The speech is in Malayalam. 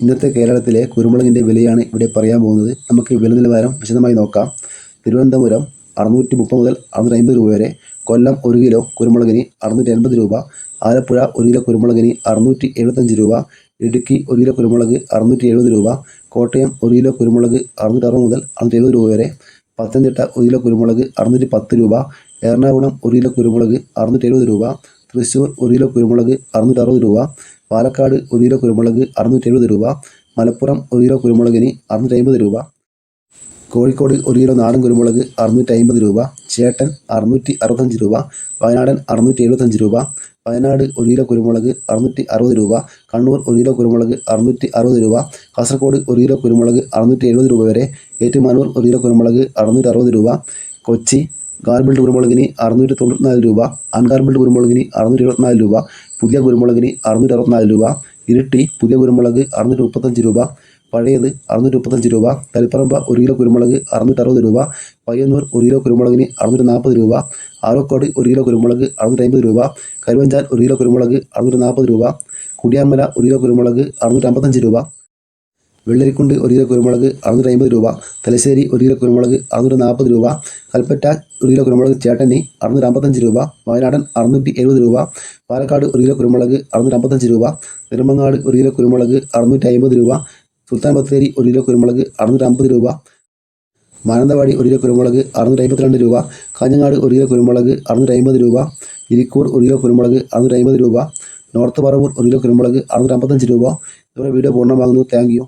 ഇന്നത്തെ കേരളത്തിലെ കുരുമുളകിന്റെ വിലയാണ് ഇവിടെ പറയാൻ പോകുന്നത്. നമുക്ക് വില നിലവാരം വിശദമായി നോക്കാം. തിരുവനന്തപുരം അറുന്നൂറ്റി മുപ്പത് മുതൽ അറുന്നൂറ്റി അമ്പത് രൂപ വരെ. കൊല്ലം ഒരു കിലോ കുരുമുളകിന് അറുന്നൂറ്റി എൺപത് രൂപ. ആലപ്പുഴ ഒരു കിലോ കുരുമുളകിന് അറുന്നൂറ്റി എഴുപത്തഞ്ച് രൂപ. ഇടുക്കി ഒരു കിലോ കുരുമുളക് അറുന്നൂറ്റി എഴുപത് രൂപ. കോട്ടയം ഒരു കിലോ കുരുമുളക് അറുന്നൂറ്റി അറുപത് മുതൽ അറുന്നൂറ്റി എഴുപത് രൂപ വരെ. പത്തനംതിട്ട ഒരു കിലോ കുരുമുളക് അറുന്നൂറ്റി പത്ത് രൂപ. എറണാകുളം ഒരു കിലോ കുരുമുളക് അറുന്നൂറ്റി എഴുപത് രൂപ. തൃശ്ശൂർ ഒരു കിലോ കുരുമുളക് അറുന്നൂറ്റി അറുപത് രൂപ. പാലക്കാട് ഒരു കിലോ കുരുമുളക് അറുന്നൂറ്റി എഴുപത് രൂപ. മലപ്പുറം ഒരു കിലോ കുരുമുളകിന് അറുന്നൂറ്റി അമ്പത് രൂപ. കോഴിക്കോട് ഒരു കിലോ നാടൻ കുരുമുളക് അറുന്നൂറ്റി അമ്പത് രൂപ. ചേട്ടൻ അറുന്നൂറ്റി അറുപത്തഞ്ച് രൂപ. വയനാടൻ അറുന്നൂറ്റി എഴുപത്തഞ്ച് രൂപ. വയനാട് ഒരു കിലോ കുരുമുളക് അറുന്നൂറ്റി അറുപത് രൂപ. കണ്ണൂർ ഒരു കിലോ കുരുമുളക് അറുന്നൂറ്റി അറുപത് രൂപ. കാസർഗോഡ് ഒരു കിലോ കുരുമുളക് അറുന്നൂറ്റി എഴുപത് രൂപ വരെ. ഏറ്റുമാനൂർ ഒരു കിലോ കുരുമുളക് അറുന്നൂറ്റി അറുപത് രൂപ. കൊച്ചി ഗാർബിൾഡ് കുരുമുളകിന് അറുന്നൂറ്റി തൊണ്ണൂറ്റിനാല് രൂപ അൺഗാർബിൾഡ് കുരുമുളകിന് അറുന്നൂറ്റി എഴുപത്തിനാല് രൂപ പുതിയ കുരുമുളകിന് അറുന്നൂറ്റി അറുപത്തിനാല് രൂപ ഇരട്ടി പുതിയ കുരുമുളക് അറുന്നൂറ്റി മുപ്പത്തഞ്ച് രൂപ പഴയത് അറുന്നൂറ്റി മുപ്പത്തഞ്ച് രൂപ തളിപ്പറമ്പ ഒരു കിലോ കുരുമുളക് അറുന്നൂറ്റി അറുപത് രൂപ പയ്യന്നൂർ ഒരു കിലോ കുരുമുളകിന് അറുന്നൂറ്റി നാൽപ്പത് രൂപ ആറോക്കോട് ഒരു കിലോ കുരുമുളക് അറുന്നൂറ്റി അമ്പത് രൂപ കരുവഞ്ചാൽ ഒരു കിലോ കുരുമുളക് അറുന്നൂറ്റി നാൽപ്പത് രൂപ കുടിയാമല ഒരു കിലോ കുരുമുളക് അറുന്നൂറ്റി അമ്പത്തഞ്ച് രൂപ വെള്ളരിക്കുണ്ട് ഒരു കിലോ കുരുമുളക് അറുന്നൂറ്റി അമ്പത് രൂപ തലശ്ശേരി ഒരു കിലോ കുരുമുളക് അറുന്നൂറ്റി നാൽപ്പത് രൂപ കൽപ്പറ്റ ഒരു കിലോ കുരുമുളക് ചേട്ടനി അറുന്നൂറ്റി അമ്പത്തഞ്ച് രൂപ വയനാടൻ അറുന്നൂറ്റി എഴുപത് രൂപ പാലക്കാട് ഒരു കിലോ കുരുമുളക് അറുന്നൂറ്റി അമ്പത്തഞ്ച് രൂപ നെടുമങ്ങാട് ഒരു കിലോ കുരുമുളക് അറുന്നൂറ്റി അമ്പത് രൂപ സുൽത്താൻ ബത്തേരി ഒരു കിലോ കുരുമുളക് അറുന്നൂറ്റി അമ്പത് രൂപ മാനന്തവാടി ഒരു കിലോ കുരുമുളക് അറുന്നൂറ്റി അമ്പത്തിരണ്ട് രൂപ കാഞ്ഞങ്ങാട് ഒരു കിലോ കുരുമുളക് അറുന്നൂറ്റി അമ്പത് രൂപ ഇരിക്കൂർ ഒരു കിലോ കുരുമുളക് അറുന്നൂറ്റി അമ്പത് രൂപ നോർത്ത് പറവൂർ ഒരു കിലോ കുരുമുളക് അറുന്നൂറ്റി അമ്പത്തഞ്ച് രൂപ ഇതോടെ വീഡിയോ പൂർണമാകുന്നു താങ്ക് യു